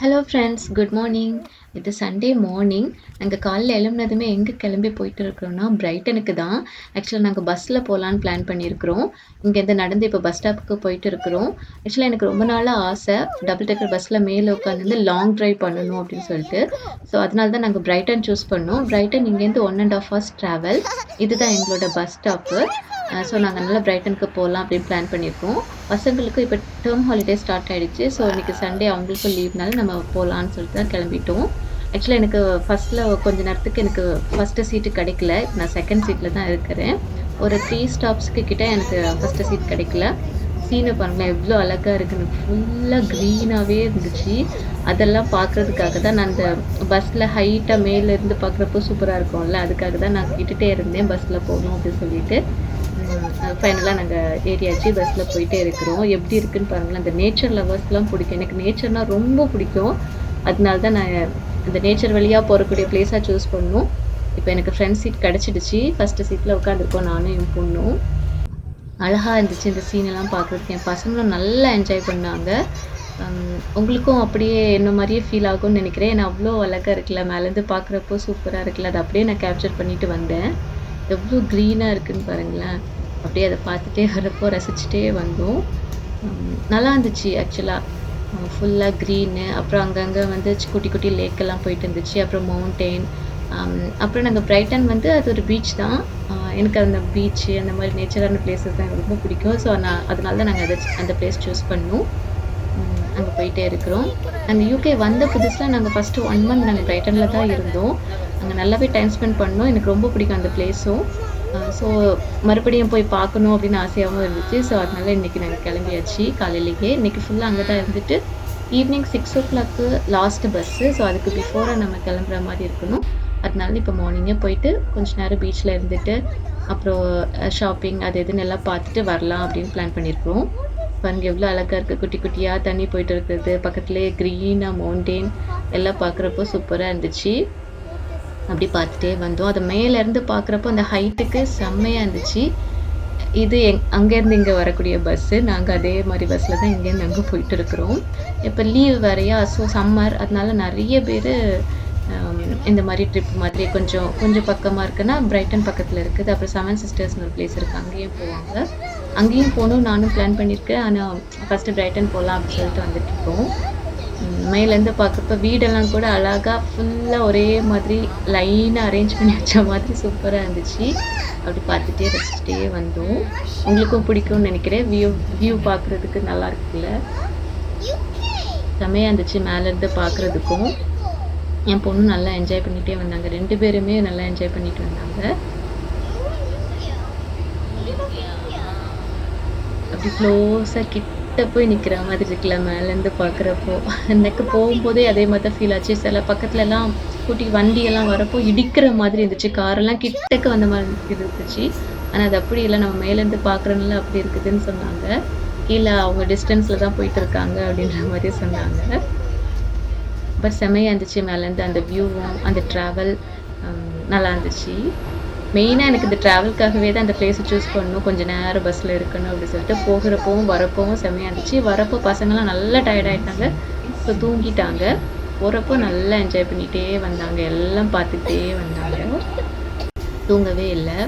Hello friends good morning இது Sunday morning நாங்கள் காலைல எழும்புனதுமே எங்கே கிளம்பி போயிட்டு இருக்கிறோன்னா பிரைட்டனுக்கு தான். ஆக்சுவலாக நாங்கள் பஸ்ஸில் போகலான்னு பிளான் பண்ணியிருக்கிறோம். இங்கேருந்து நடந்து இப்போ பஸ் ஸ்டாப்புக்கு போயிட்டு இருக்கிறோம். ஆக்சுவலாக எனக்கு ரொம்ப நாளாக ஆசை. டபுள் டெக்கர் பஸ்ஸில் மேலே உட்காந்து லாங் ட்ரைவ் பண்ணணும் அப்படின்னு சொல்லிட்டு. ஸோ அதனால தான் நாங்கள் பிரைட்டன் சூஸ் பண்ணோம். பிரைட்டன் இங்கேருந்து one and half hours travel இதுதான் எங்களோட பஸ் ஸ்டாப்பு ஸோ நாங்கள் நல்லா பிரைட்டனுக்கு போகலாம் அப்படின்னு பிளான் பண்ணியிருக்கோம். பசங்களுக்கு இப்போ டேர்ம் ஹாலிடே ஸ்டார்ட் ஆகிடுச்சு ஸோ இன்றைக்கி சண்டே அவங்களுக்கும் லீவ்னால நம்ம போகலான்னு சொல்லிட்டு தான் கிளம்பிட்டோம். ஆக்சுவலாக எனக்கு ஃபஸ்ட்டில் கொஞ்ச நேரத்துக்கு எனக்கு ஃபஸ்ட்டு சீட்டு கிடைக்கல. இப்போ நான் செகண்ட் சீட்டில் தான் இருக்கிறேன். ஒரு த்ரீ ஸ்டாப்ஸ்க்கு கிட்டே எனக்கு ஃபஸ்ட்டு சீட் கிடைக்கல. சீனை பாருங்களேன் எவ்வளோ அழகாக இருக்குன்னு ஃபுல்லாக க்ரீனாகவே இருந்துச்சு. அதெல்லாம் பார்க்குறதுக்காக தான் நான் அந்த பஸ்ஸில் ஹைட்டாக மேலேருந்து பார்க்குறப்போ சூப்பராக இருக்கும்ல அதுக்காக தான் நான் கிட்டுட்டே இருந்தேன். பஸ்ஸில் போகணும் அப்படின்னு சொல்லிட்டு. ஃபைனலாக நாங்கள் ஏரியாச்சு பஸ்ஸில் போயிட்டே இருக்கிறோம். எப்படி இருக்குன்னு பாருங்களேன் அந்த நேச்சர் லவர்ஸ்லாம் பிடிக்கும். எனக்கு நேச்சர்னால் ரொம்ப பிடிக்கும். அதனால தான் நான் அந்த நேச்சர் வழியாக போகக்கூடிய பிளேஸாக சூஸ் பண்ணோம். இப்போ எனக்கு ஃப்ரண்ட் சீட் கிடச்சிடுச்சு. ஃபஸ்ட்டு சீட்டில் உட்காந்துருக்கோம் நானும் என் பொண்ணும். அழகாக இருந்துச்சு இந்த சீனெல்லாம் பார்க்குறதுக்கு. என் பசங்களும் நல்லா என்ஜாய் பண்ணாங்க. உங்களுக்கும் அப்படியே என்ன மாதிரியே ஃபீல் ஆகும்னு நினைக்கிறேன். ஏன்னா அவ்வளோ அழகாக இருக்குல்ல மேலேருந்து பார்க்குறப்போ சூப்பராக இருக்குல்ல. அதை அப்படியே நான் கேப்சர் பண்ணிட்டு வந்தேன். எவ்வளோ க்ரீனாக இருக்குன்னு பாருங்களேன். அப்படியே அதை பார்த்துட்டே வரப்போ ரசிச்சுட்டே வந்தோம். நல்லா இருந்துச்சு ஆக்சுவலாக ஃபுல்லாக க்ரீனு அப்புறம் அங்கங்கே வந்து குட்டி குட்டி லேக்கெல்லாம் போயிட்டு இருந்துச்சு. அப்புறம் மவுண்டெயின் அப்புறம் நாங்கள் பிரைட்டன் வந்து அது ஒரு பீச் தான். எனக்கு அந்த பீச்சு அந்த மாதிரி நேச்சரான பிளேஸஸ் தான் எனக்கு ரொம்ப பிடிக்கும். ஸோ நான் அதனால தான் நாங்கள் அதை அந்த பிளேஸ் சூஸ் பண்ணோம். அங்கே போயிட்டே இருக்கிறோம். அந்த யூகே வந்த புதுசில் நாங்கள் ஃபஸ்ட்டு ஒன் மந்த் நாங்கள் பிரைட்டனில் தான் இருந்தோம். அங்கே நல்லாவே டைம் ஸ்பெண்ட் பண்ணோம். எனக்கு ரொம்ப பிடிக்கும் அந்த பிளேஸும் ஸோ மறுபடியும் போய் பார்க்கணும் அப்படின்னு ஆசையாகவும் இருந்துச்சு. ஸோ அதனால் இன்றைக்கி நாங்கள் கிளம்பியாச்சு காலையிலேயே. இன்றைக்கி ஃபுல்லாக அங்கே தான் இருந்துட்டு evening six o'clock last bus so அதுக்கு பிஃபோராக நம்ம கிளம்புற மாதிரி இருக்கணும். அதனால இப்போ மார்னிங்கே போயிட்டு கொஞ்ச நேரம் பீச்சில் இருந்துட்டு அப்புறம் ஷாப்பிங் அது இதுன்னு எல்லாம் பார்த்துட்டு வரலாம் அப்படின்னு பிளான் பண்ணியிருக்கோம். பாருங்க எவ்வளோ அழகாக இருக்குது குட்டி குட்டியாக தண்ணி போயிட்டு இருக்கிறது. பக்கத்துலேயே க்ரீனாக மவுண்டெயின் எல்லாம் பார்க்குறப்போ சூப்பராக இருந்துச்சு. அப்படி பார்த்துட்டே வந்தோம். அதை மேலேருந்து பார்க்குறப்போ அந்த ஹைட்டுக்கு செம்மையாக இருந்துச்சு. இது எங் அங்கேருந்து இங்கே வரக்கூடிய பஸ்ஸு நாங்கள் அதே மாதிரி பஸ்ஸில் தான் இங்கேருந்து அங்கே போயிட்டு இருக்கிறோம். இப்போ லீவ் வேறையா? ஸோ சம்மர் அதனால நிறைய பேர் இந்த மாதிரி ட்ரிப் மாதிரி கொஞ்சம் கொஞ்சம் பக்கமாக இருக்குன்னா பிரைட்டன் பக்கத்தில் இருக்குது. அப்புறம் செவன் சிஸ்டர்ஸ்னு ஒரு பிளேஸ் இருக்குது அங்கேயும் போவாங்க. அங்கேயும் போகணும். நானும் பிளான் பண்ணியிருக்கேன். ஆனால் ஃபஸ்ட்டு பிரைட்டன் போகலாம் அப்படின்னு சொல்லிட்டு வந்துட்டுருக்கோம் மேலேருந்து பார்க்குறப்ப வீடெல்லாம் கூட அழகாக ஃபுல்லாக ஒரே மாதிரி லைனாக அரேஞ்ச் பண்ணி வச்ச மாதிரி சூப்பராக இருந்துச்சு. அப்படி பார்த்துட்டே ரசிச்சுட்டே வந்தோம். உங்களுக்கும் பிடிக்கும்னு நினைக்கிறேன். வியூ வியூ பார்க்குறதுக்கு நல்லா இருக்குல்ல? செம்மையாக இருந்துச்சு மேலேருந்து பார்க்குறதுக்கும். என் பொண்ணு நல்லா என்ஜாய் பண்ணிகிட்டே வந்தாங்க. ரெண்டு பேருமே நல்லா என்ஜாய் பண்ணிட்டு வந்தாங்க. அப்படி க்ளோஸாக கிட்ட போய் நிற்கிற மாதிரி இருக்குல்ல மேலேருந்து பார்க்குறப்போ. எனக்கு போகும்போதே அதே மாதிரி தான் ஃபீல் ஆச்சு. சில பக்கத்துலலாம் கூட்டி வண்டியெல்லாம் வரப்போ இடிக்கிற மாதிரி இருந்துச்சு. காரெல்லாம் கிட்டக்க வந்த மாதிரி இருந்துச்சு. ஆனால் அது அப்படி இல்லை. நம்ம மேலேருந்து பார்க்குறதுனால அப்படி இருக்குதுன்னு சொன்னாங்க. கீழே அவங்க டிஸ்டன்ஸில் தான் போயிட்டு இருக்காங்க அப்படின்ற மாதிரி சொன்னாங்க. பட் செமையாக இருந்துச்சு. மேலேருந்து அந்த வியூவும் அந்த ட்ராவல் நல்லா இருந்துச்சு. மெயினாக எனக்கு இந்த ட்ராவல்க்காகவே தான் அந்த பிளேஸை சூஸ் பண்ணணும். கொஞ்சம் நேரம் பஸ்ஸில் இருக்கணும் அப்படின்னு சொல்லிட்டு போகிறப்பவும் வரப்பவும் செம்மையாக இருந்துச்சு. வரப்போ பசங்களாம் நல்லா டயர்ட் ஆகிட்டாங்க ஸோ தூங்கிட்டாங்க. போகிறப்போ நல்லா என்ஜாய் பண்ணிகிட்டே வந்தாங்க. எல்லாம் பார்த்துக்கிட்டே வந்தாங்க. தூங்கவே இல்லை.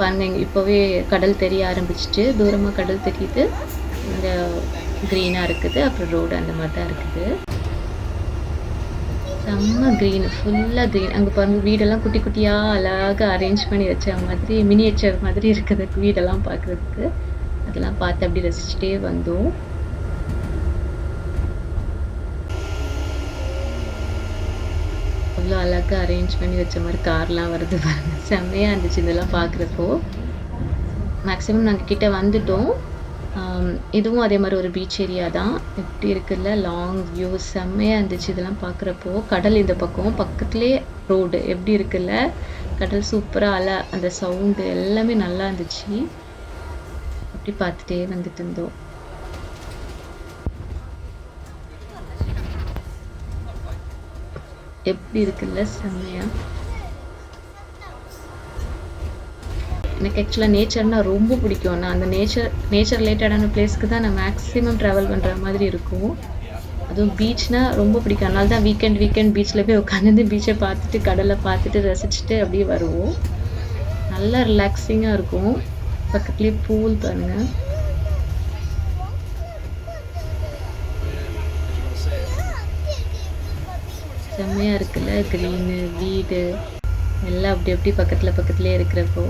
பாருங்க இப்போவே கடல் தெரிய ஆரம்பிச்சிட்டு தூரமாக கடல் தெரியுது. இந்த க்ரீனாக இருக்குது. அப்புறம் ரோடு அந்த மாதிரி தான் இருக்குது. செம்ம க்ரீன் ஃபுல்லாக க்ரீன் அங்கே பாருங்க வீடெல்லாம் குட்டி குட்டியாக அழகாக அரேஞ்ச் பண்ணி வச்ச மாதிரி மினியேச்சர் மாதிரி இருக்குது வீடெல்லாம் பார்க்குறதுக்கு. அதெல்லாம் பார்த்து அப்படி ரசிச்சுட்டே வந்தோம். அவ்வளோ அழகாக அரேஞ்ச் பண்ணி வச்ச மாதிரி கார்லாம் வருது பாருங்க. செம்மையாக இருந்துச்சு இதெல்லாம் பார்க்குறப்போ. மேக்ஸிமம் நாங்கள் கிட்டே வந்துட்டோம். இதுவும் அதே மாதிரி ஒரு பீச் ஏரியா தான். எப்படி இருக்குல்ல லாங் வியூ செம்மையாக இருந்துச்சு இதெல்லாம் பார்க்குறப்போ. கடல் இந்த பக்கம் பக்கத்துலேயே ரோடு எப்படி இருக்குல்ல கடல் சூப்பராக அலை அந்த சவுண்டு எல்லாமே நல்லா இருந்துச்சு. அப்படி பார்த்துட்டே வந்துட்டு இருந்தோம். எப்படி இருக்குல்ல செம்மையாக எனக்கு ஆக்சுவலாக நேச்சர்னால் ரொம்ப பிடிக்கும். நான் அந்த நேச்சர் நேச்சர் ரிலேட்டடான பிளேஸ்க்கு தான் நான் மேக்ஸிமம் ட்ராவல் பண்ணுற மாதிரி இருக்கும். அதுவும் பீச்னா ரொம்ப பிடிக்கும். அதனால தான் வீக்கெண்ட் வீக்கெண்ட் பீச்சில் போய் உட்காந்து பீச்சை பார்த்துட்டு கடலை பார்த்துட்டு ரசிச்சுட்டு அப்படியே வருவோம். நல்லா ரிலாக்ஸிங்காக இருக்கும். பக்கத்துலேயே பூல் பாருங்கள் செம்மையாக இருக்குல்ல? க்ரீனு வீடு. எல்லாம் அப்படி அப்படி பக்கத்தில் பக்கத்துலேயே இருக்கிறப்போ.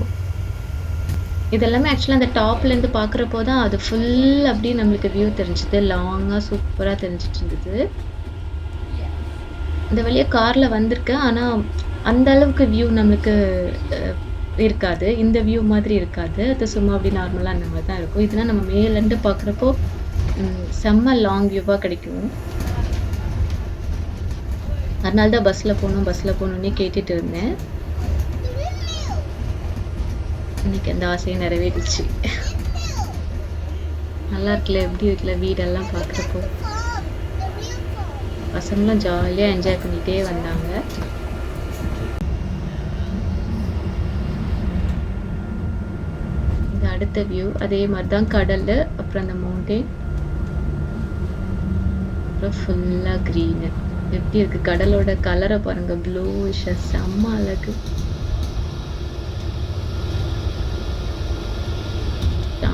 இதெல்லாமே ஆக்சுவலாக அந்த டாப்லேருந்து பார்க்குறப்போ தான் அது ஃபுல் அப்படியே நம்மளுக்கு வியூ தெரிஞ்சுது. லாங்காக சூப்பராக தெரிஞ்சிட்டு இருந்தது. இந்த வழியாக காரில் வந்திருக்கேன். ஆனால் அந்த அளவுக்கு வியூ நம்மளுக்கு இருக்காது. இந்த வியூ மாதிரி இருக்காது. அது சும்மா அப்படி நார்மலாக அந்த மாதிரி தான் இருக்கும். இதெல்லாம் நம்ம மேலேருந்து பார்க்குறப்போ செம்ம லாங் வியூவாக கிடைக்கும். அதனால தான் பஸ்ஸில் போகணும் பஸ்ஸில் போகணுன்னே கேட்டுட்டு இருந்தேன். இன்னைக்கு அந்த ஆசையை நிறைவேறிச்சு. நல்லா இருக்குல்ல எப்படி இருக்குல்ல வீடெல்லாம் பார்க்குறப்போ. பசங்களும் ஜாலியாக என்ஜாய் பண்ணிகிட்டே வந்தாங்க. இது அடுத்த வியூ அதே மாதிரி தான் கடல் அப்புறம் அந்த மவுண்டெயின் அப்புறம் ஃபுல்லாக க்ரீனு எப்படி இருக்கு கடலோட கலரை பாருங்க ப்ளூஷா செம்ம அழகு.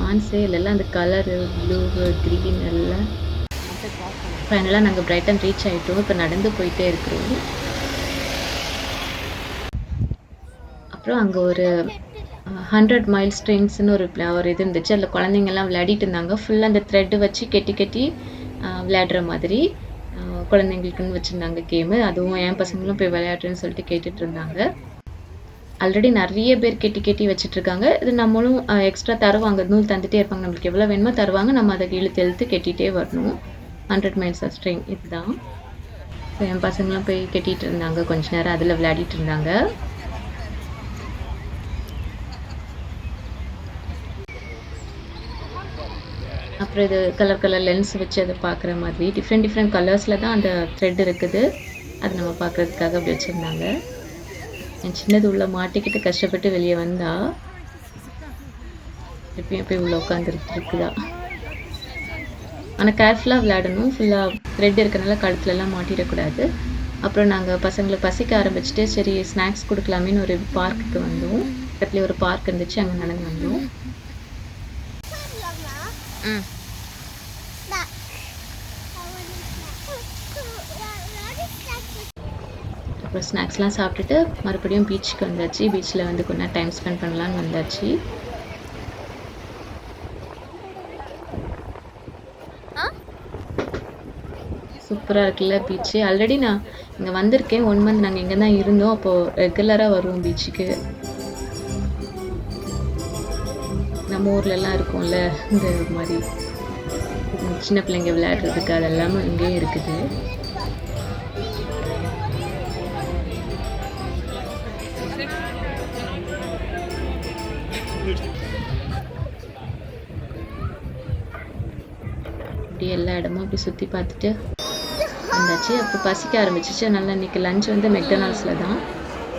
டான்ஸே இல்லைல்ல அந்த கலரு ப்ளூவு க்ரீன் எல்லாம். ஃபைனலாக நாங்கள் பிரைட்டன் ரீச் ஆகிட்டோம் இப்போ நடந்து போயிட்டே இருக்கிறோம். அப்புறம் அங்கே ஒரு ஹண்ட்ரட் மைல் ஸ்ட்ரிங்ஸ்னு ஒரு ஒரு இது இருந்துச்சு. அதில் குழந்தைங்கெல்லாம் விளையாடிட்டு இருந்தாங்க. ஃபுல்லாக அந்த த்ரெட்டு வச்சு கெட்டி கெட்டி விளையாடுற மாதிரி குழந்தைங்களுக்குன்னு வச்சுருந்தாங்க கேமு அதுவும் என் பசங்களும் போய் விளையாடுறேன்னு சொல்லிட்டு கேட்டுட்டு இருந்தாங்க. ஆல்ரெடி நிறைய பேர் கெட்டி கெட்டி வச்சிட்டுருக்காங்க இது நம்மளும் எக்ஸ்ட்ரா தருவாங்க. நூல் தந்துகிட்டே இருப்பாங்க. நம்மளுக்கு எவ்வளோ வேணுமோ தருவாங்க. நம்ம அதை இழுத்து இழுத்து கெட்டிகிட்டே வரணும். ஹண்ட்ரட் மைல்ஸ் ஆஃப் ஸ்ட்ரிங் இதுதான். ஸோ என் பசங்களாம் போய் கெட்டிகிட்டு இருந்தாங்க. கொஞ்ச நேரம் அதில் விளையாடிட்டு இருந்தாங்க. அப்புறம் இது கலர் கலர் லென்ஸ் வச்சு அதை பார்க்குற மாதிரி. டிஃப்ரெண்ட் டிஃப்ரெண்ட் கலர்ஸில் தான் அந்த த்ரெட் இருக்குது. அது நம்ம பார்க்குறதுக்காக அப்படி வச்சுருந்தாங்க. என் சின்னது உள்ளே மாட்டிக்கிட்டு கஷ்டப்பட்டு வெளியே வந்தா எப்பயும் போய் உள்ள உட்காந்துருக்கு இருக்குதா? ஆனால் கேர்ஃபுல்லாக விளையாடணும். ஃபுல்லாக த்ரெட் இருக்கனால கழுத்துலலாம் மாட்டிடக்கூடாது. அப்புறம் நாங்கள் பசங்களை பசிக்க ஆரம்பிச்சுட்டு சரி ஸ்நாக்ஸ் கொடுக்கலாமேன்னு ஒரு பார்க்குக்கு வந்தோம். பக்கத்துலேயே ஒரு பார்க் இருந்துச்சு அங்கே நடந்து வந்தோம். ம் அப்புறம் ஸ்நாக்ஸ்லாம் சாப்பிட்டுட்டு மறுபடியும் பீச்சுக்கு வந்தாச்சு. பீச்சில் வந்து கொஞ்ச நேரம் டைம் ஸ்பெண்ட் பண்ணலான்னு வந்தாச்சு. சூப்பராக இருக்குல்ல பீச்சு. ஆல்ரெடி நான் இங்கே வந்திருக்கேன். ஒன் மந்த் நாங்கள் இங்கே தான் இருந்தோம். அப்போது ரெகுலராக வருவோம் பீச்சுக்கு. நம்ம ஊர்லலாம் இருக்கும்ல இந்த மாதிரி சின்ன பிள்ளைங்க விளையாடுறதுக்கு அதெல்லாமே இங்கேயும் இருக்குது. இடமும் அப்படி சுற்றி பார்த்துட்டு வந்தாச்சு. அப்புறம் பசிக்க ஆரம்பிச்சிச்சு. அதனால் இன்னைக்கு லஞ்ச் வந்து மெக்டனால்ஸில் தான்.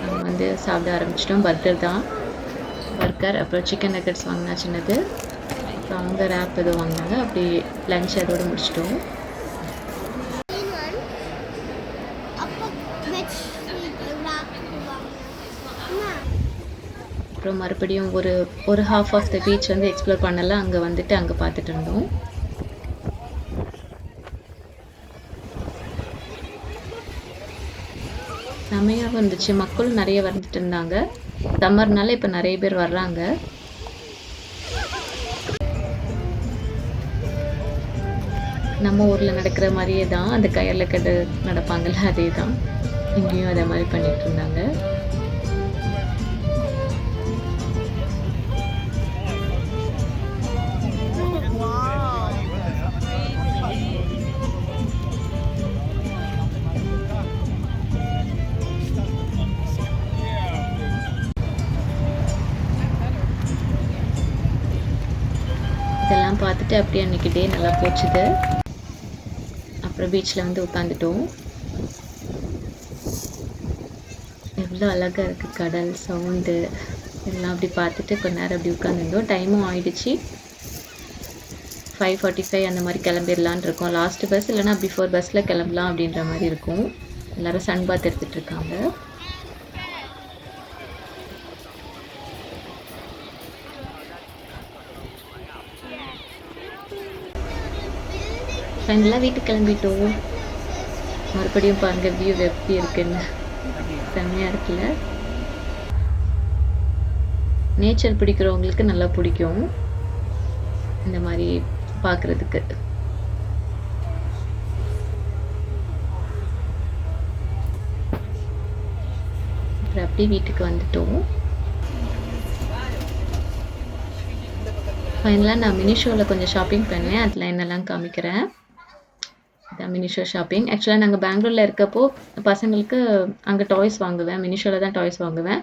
நாங்கள் வந்து சாப்பிட ஆரம்பிச்சிட்டோம். பர்கர் தான். பர்கர் அப்புறம் சிக்கன் நக்கெட்ஸ் வாங்கினா சின்னது. அப்புறம் அவங்க ரேப் எதுவும் வாங்கினாங்க. அப்படி லஞ்ச் அதோட முடிச்சிட்டோம். அப்புறம் மறுபடியும் ஒரு ஒரு ஹாஃப் ஆஃப் த பீச் வந்து எக்ஸ்ப்ளோர் பண்ணலாம் அங்கே வந்துட்டு அங்கே பார்த்துட்டு இருந்தோம். செமையாகவும் இருந்துச்சு மக்களும் நிறைய வந்துட்டு இருந்தாங்க. சம்மர்னால இப்போ நிறைய பேர் வர்றாங்க. நம்ம ஊரில் நடக்கிற மாதிரியே தான். அந்த கயரில் கட்டு நடப்பாங்கல்ல அதே தான் இங்கேயும் அதே மாதிரி பண்ணிட்டு இருந்தாங்க. அப்படியே அன்றைக்கி டே நல்லா போச்சுது. அப்புறம் பீச்சில் வந்து உட்காந்துட்டோம் எவ்வளோ அழகாக இருக்குது கடல் சவுண்டு எல்லாம் அப்படி பார்த்துட்டு கொஞ்ச நேரம் அப்படி உட்காந்துருந்தோம் டைமும் ஆயிடுச்சு. 5:45 அந்த மாதிரி கிளம்பிடலான் இருக்கோம். லாஸ்ட் பஸ் இல்லைனா பிஃபோர் பஸ்ஸில் கிளம்பலாம் அப்படின்ற மாதிரி இருக்கும். எல்லாரும் சன் பாத் எடுத்துட்டு இருக்காங்க. வீட்டுக்கு கிளம்பிட்டோம். மறுபடியும் பாருங்க வியூ எப்படி இருக்குன்னு. செம்மையாக இருக்குல்ல? நேச்சர் பிடிக்கிறவங்களுக்கு நல்லா பிடிக்கும். இந்த மாதிரி பார்க்குறதுக்கு. அப்புறம் அப்படியே வீட்டுக்கு வந்துட்டோம். ஃபைனலாக நான் மினிஷோவில் கொஞ்சம் ஷாப்பிங் பண்ணேன். அதில் என்னலாம் காமிக்கிறேன். Miniso shopping. ஆக்சுவலாக நாங்கள் பெங்களூரில் இருக்கப்போ பசங்களுக்கு அங்கே டாய்ஸ் வாங்குவேன். மினிஷோவில் தான் டாய்ஸ் வாங்குவேன்.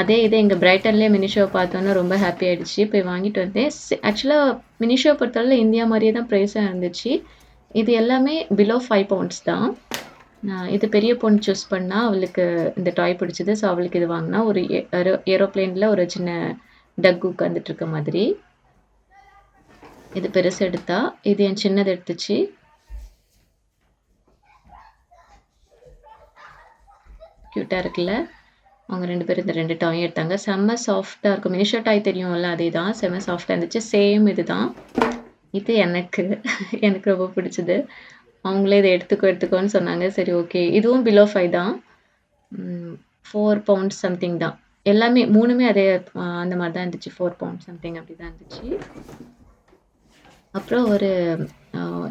அதே இதே எங்கள் ப்ரைட்டன்லேயே மினிஷோ பார்த்தோன்னே ரொம்ப ஹாப்பி ஆகிடுச்சு போய் வாங்கிட்டு வந்தேன். ஆக்சுவலாக ஆக்சுவலா மினிஷோ பொறுத்தவரையில இந்தியா மாதிரியே தான் ப்ரைஸாக இருந்துச்சு. இது எல்லாமே பிலோ ஃபைவ் பவுண்ட்ஸ் தான். நான் இது பெரிய பொண்ணு சூஸ் பண்ணால் அவளுக்கு இந்த டாய் பிடிச்சது. ஸோ அவளுக்கு இது வாங்கினா ஒரு ஏ ஏரோ ஒரு சின்ன டக் உட்காந்துட்டு இருக்க மாதிரி. இது பெருசு எடுத்தா. இது என் சின்னது எடுத்துச்சு. க்யூட்டாக இருக்குல்ல? அவங்க ரெண்டு பேரும் இந்த ரெண்டு டாயும் எடுத்தாங்க. செம்ம சாஃப்டாக இருக்கும். மினிஷோ டாய் தெரியும்ல அதேதான். செம்ம சாஃப்டாக இருந்துச்சு. சேம் இதுதான். இது எனக்கு. எனக்கு ரொம்ப பிடிச்சது. அவங்களே இதை எடுத்துக்கோ எடுத்துக்கோன்னு சொன்னாங்க. சரி ஓகே. இதுவும் பிலோ ஃபைவ் தான். ம் 4 பவுண்ட்ஸ் சம்திங் தான். எல்லாமே மூணுமே அதே அந்த மாதிரி தான் இருந்துச்சு. ஃபோர் பவுண்ட் சம்திங் அப்படி தான் இருந்துச்சு. அப்புறம் ஒரு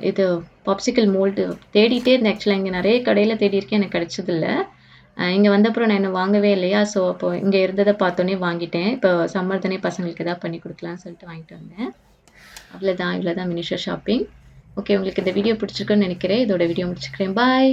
இது பாப்சிக்கல் மோல்டு தேடிட்டே இருந்தேன். ஆக்சுவலாக இங்கே நிறைய கடையில் தேடி இருக்கேன் எனக்கு கிடச்சதில்ல இங்கே வந்தப்புறம் நான் இன்னும் வாங்கவே இல்லையா, ஸோ அப்போ இங்கே இருந்ததை பார்த்தோன்னே வாங்கிட்டேன். இப்போ சம்மர்தானே பசங்களுக்கு ஏதாவது பண்ணி கொடுக்கலான்னு சொல்லிட்டு வாங்கிட்டு வந்தேன். அவ்வளோதான். இவ்வளோதான் மினிஷோ ஷாப்பிங். ஓகே உங்களுக்கு இந்த வீடியோ பிடிச்சிருக்குன்னு நினைக்கிறேன் இதோட வீடியோ முடிச்சுக்கிறேன். பாய்.